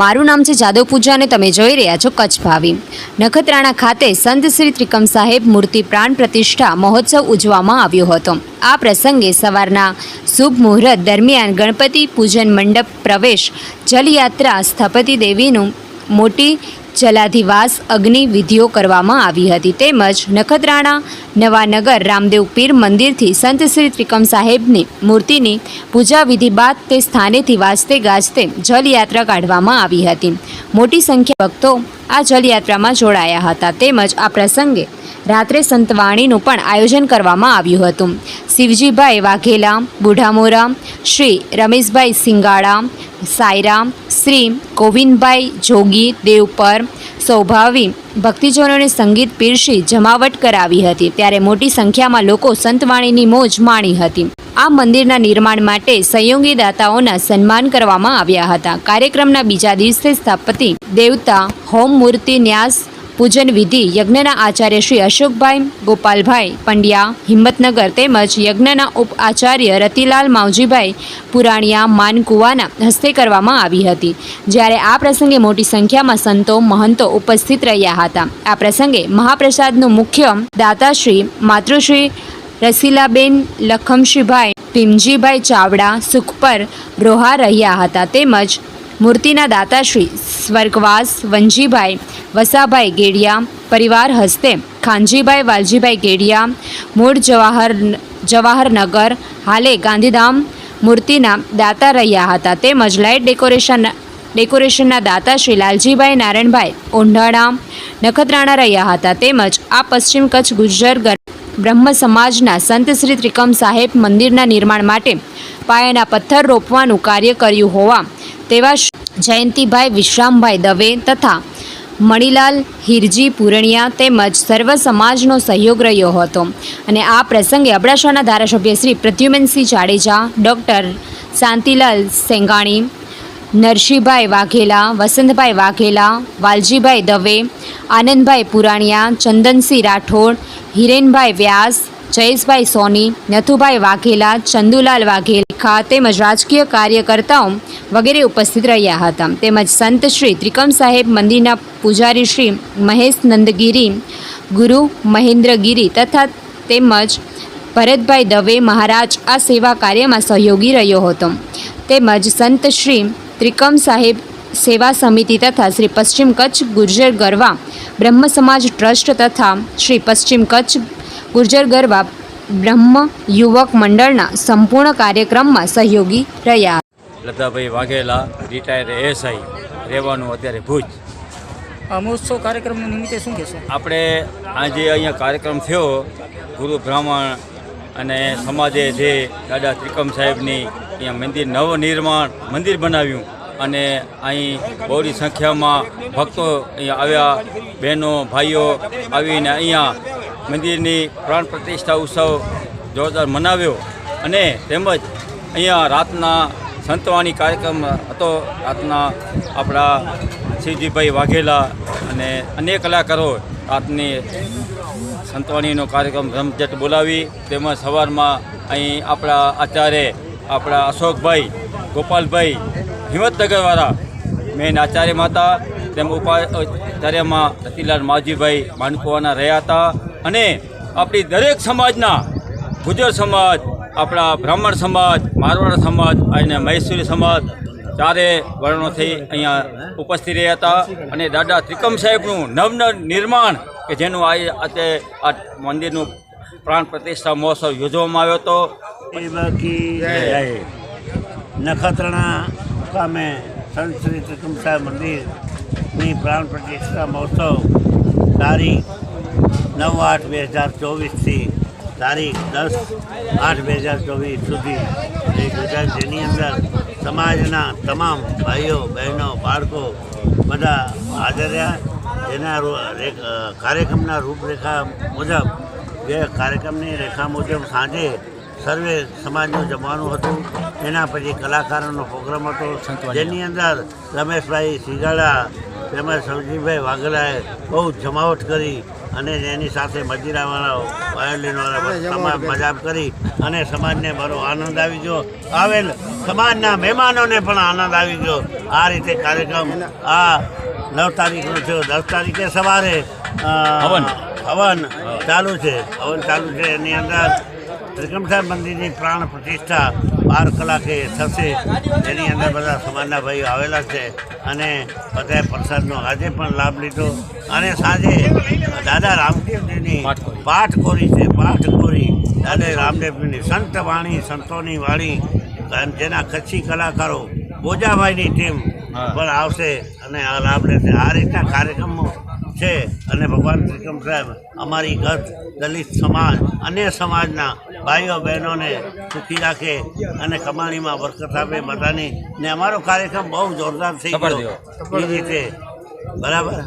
મારું નામ છે જાદવ પૂજા અને તમે જોઈ રહ્યા છો કચ્છ ભાવી. નખત્રાણા ખાતે સંત શ્રી ત્રિકમ સાહેબ મૂર્તિ પ્રાણ પ્રતિષ્ઠા મહોત્સવ ઉજવવામાં આવ્યો હતો. આ પ્રસંગે સવારના શુભ મુહૂર્ત દરમિયાન ગણપતિ પૂજન મંડપ પ્રવેશ, જલયાત્રા સ્થપતિ દેવીનું મોટી જલાધિવાસ અગ્નિ વિધિઓ કરવામાં આવી હતી. તેમજ નખત્રાણા, નવાનગર, રામદેવ પીર મંદિરથી સંત શ્રી ત્રિકમ સાહેબની મૂર્તિની પૂજા વિધિ બાદ તે સ્થાનેથી વાજતે ગાજતે જલયાત્રા કાઢવામાં આવી હતી. મોટી સંખ્યા ભક્તો આ જલયાત્રામાં જોડાયા હતા. તેમજ આ પ્રસંગે રાત્રે સંતવાણીનું પણ આયોજન કરવામાં આવ્યું હતું. શિવજીભાઈ વાઘેલા, બુઢામોરા, શ્રી રમેશભાઈ સિંગાળા સાયરા શ્રી ગોવિંદભાઈ જોગી દેવપર સૌભાવી ભક્તિજનોને સંગીત પીરસી જમાવટ કરાવી હતી. ત્યારે મોટી સંખ્યામાં લોકો સંતવાણીની મોજ માણી હતી. આ મંદિરના નિર્માણ માટે સહયોગી દાતાઓના સન્માન કરવામાં આવ્યા હતા. કાર્યક્રમના બીજા દિવસે સ્થાપતિ દેવતા હોમ મૂર્તિ ન્યાસ પૂજન વિધિ યજ્ઞના આચાર્ય શ્રી અશોકભાઈ ગોપાલભાઈ પંડ્યા, હિંમતનગર તેમજ યજ્ઞના ઉપ આચાર્ય રતિલાલ માવજીભાઈ પુરાણિયા માનકુવાના હસ્તે કરવામાં આવી હતી. જ્યારે આ પ્રસંગે મોટી સંખ્યામાં સંતો, મહંતો ઉપસ્થિત રહ્યા હતા. આ પ્રસંગે મહાપ્રસાદનું મુખ્ય દાતાશ્રી માતૃશ્રી રસીલાબેન, લખમશીભાઈ, ભીમજીભાઈ ચાવડા, સુખપર રોહા રહ્યા હતા તેમજ મૂર્તિના દાતાશ્રી સ્વર્ગવાસ વંજીભાઈ વસાભાઈ ગેડિયા, પરિવાર હસ્તે ખાનજીભાઈ વાલજીભાઈ ગેડિયા, મૂળ જવાહર જવાહરનગર, હાલે ગાંધીધામ મૂર્તિના દાતા રહ્યા હતા. તેમજ લાઇટ ડેકોરેશન, ડેકોરેશનના દાતા શ્રી લાલજીભાઈ નારાયણભાઈ ઓંઢાણા, નખત્રાણા રહ્યા હતા. તેમજ આ પશ્ચિમ કચ્છ ગુર્જર બ્રહ્મ સમાજના સંત શ્રી ત્રિકમ સાહેબ મંદિરના નિર્માણ માટે પાયાના પથ્થર રોપવાનું કાર્ય કર્યું હોવા તેવા જયંતિભાઈ વિશ્રામભાઈ દવે તથા મણિલાલ હિરજી પૂરણિયા તેમજ સર્વ સમાજનો સહયોગ રહ્યો હતો. અને આ પ્રસંગે અબડાસાના ધારાસભ્ય શ્રી પ્રદ્યુમનસિંહ જાડેજા, ડૉક્ટર શાંતિલાલ સેંગાણી, નરસિંહભાઈ વાઘેલા, વસંતભાઈ વાઘેલા, વાલજીભાઈ દવે, આનંદભાઈ પુરાણિયા, ચંદનસિંહ રાઠોડ, હિરેનભાઈ વ્યાસ જયેશભાઈ સોની, નથુભાઈ વાઘેલા, ચંદુલાલ વાઘેલખા તેમજ રાજકીય કાર્યકર્તાઓ વગેરે ઉપસ્થિત રહ્યા હતા. તેમજ સંત શ્રી ત્રિકમ સાહેબ મંદિરના પૂજારી શ્રી મહેશ નંદગીરી, ગુરુ મહેન્દ્રગીરી તથા તેમજ ભરતભાઈ દવે મહારાજ આ સેવા કાર્યમાં સહયોગી રહ્યો હતો. તેમજ સંત શ્રી ત્રિકમ સાહેબ સેવા સમિતિ તથા શ્રી પશ્ચિમ કચ્છ ગુર્જર ગરવા બ્રહ્મ સમાજ ટ્રસ્ટ તથા શ્રી પશ્ચિમ કચ્છ ગુર્જર ગરબા બ્રહ્મ યુવક મંડળના સંપૂર્ણ કાર્યક્રમમાં સહયોગી રહ્યા. લતાભાઈ વાઘેલા રિટાયર એસઆઈ રહેવાનું અત્યારે ભુજ. આ મહોત્સવ કાર્યક્રમ નિમિત્તે શું કહેશો? આપણે આજે અહીંયા કાર્યક્રમ થયો ગુરુ બ્રાહ્મણ અને સમાજે જે દાદા ત્રિકમ સાહેબની અહીંયા મંદિર નવનિર્માણ મંદિર બનાવ્યું અને અહીં બહોળી સંખ્યામાં ભક્તો અહીંયા આવ્યા બહેનો ભાઈઓ આવીને અહીંયા મંદિરની પ્રાણ પ્રતિષ્ઠા ઉત્સવ જોરદાર મનાવ્યો અને તેમજ અહીંયા રાતના સંતવાણી કાર્યક્રમ હતો. રાતના આપણા શિવજીભાઈ વાઘેલા અને અનેક કલાકારો રાતની સંતવાણીનો કાર્યક્રમ રમઝટ બોલાવી તેમજ સવારમાં અહીં આપણા આચાર્ય, આપણા અશોકભાઈ, ગોપાલભાઈ, હિંમતનગરવાળા, મેન આચાર્ય માતા, તેમ ઉપાચાર્યમાં રતિલાલ માવજીભાઈ માનકુવાના રહ્યા હતા. અને આપણી દરેક સમાજના ગુજર સમાજ આપણા બ્રાહ્મણ સમાજ મારવાડ સમાજ અને મહેશ્વરી સમાજ ચારે વર્ણોથી અહીંયા ઉપસ્થિત રહ્યા હતા. અને દાદા ત્રિકમ સાહેબનું નવન નિર્માણ કે જેનું આ અત્યારે આ મંદિરનું પ્રાણ પ્રતિષ્ઠા મહોત્સવ યોજવામાં આવ્યો હતો. બાકી નખત્રણા મુકામે સંત શ્રી ત્રિકમ સાહેબ મંદિરની પ્રાણ પ્રતિષ્ઠા મહોત્સવ તારીખ નવ આઠ બે હજાર ચોવીસથી તારીખ દસ આઠ બે હજાર ચોવીસ સુધી ગુજરાત જેની અંદર સમાજના તમામ ભાઈઓ બહેનો બાળકો બધા હાજર રહ્યા. રેખ- કાર્યક્રમના રૂપરેખા મુજબ જે કાર્યક્રમની રેખા મુજબ સાંજે સર્વે સમાજનું જમવાનું હતું. એના પછી કલાકારોનો પ્રોગ્રામ હતો. જેની અંદર રમેશભાઈ સિગાડા તેમજ સવજીભાઈ વાઘેલાએ બહુ જમાવટ કરી. અને એની સાથે મજીરાવાળા વાયોલિનવાળા તમામ મજાક કરી અને સમાજને મારો આનંદ આવી ગયો. આવેલ સમાજના મહેમાનોને પણ આનંદ આવી ગયો. આ રીતે કાર્યક્રમ આ નવ તારીખનો થયો. દસ તારીખે સવારે હવન. હવન ચાલુ છે. હવન ચાલુ છે. એની અંદર ત્રિકમ સાહેબ મંદિરની પ્રાણ પ્રતિષ્ઠા બાર કલાકે થશે. એની અંદર બધા સમાજના ભાઈઓ આવેલા છે અને બધાએ પ્રસાદનો આજે પણ લાભ લીધો. અને સાંજે દાદા રામદેવજીની પાઠકોરી. છે પાઠકોરી દાદા રામદેવજીની સંત વાણી સંતોની વાણી જેના કચ્છી કલાકારો બોજાભાઈની ટીમ પણ આવશે અને આ લાભ લેશે. આ રીતના કાર્યક્રમો છે અને ભગવાન ત્રિકમ સાહેબ અમારી ગત દલિત સમાજ અન્ય સમાજના ભાઈઓ બહેનોને સુખી રાખે અને કમાણીમાં બરકત આપે બધાની. ને અમારો કાર્યક્રમ બહુ જોરદાર થઈ ગયો. એ રીતે. બરાબર?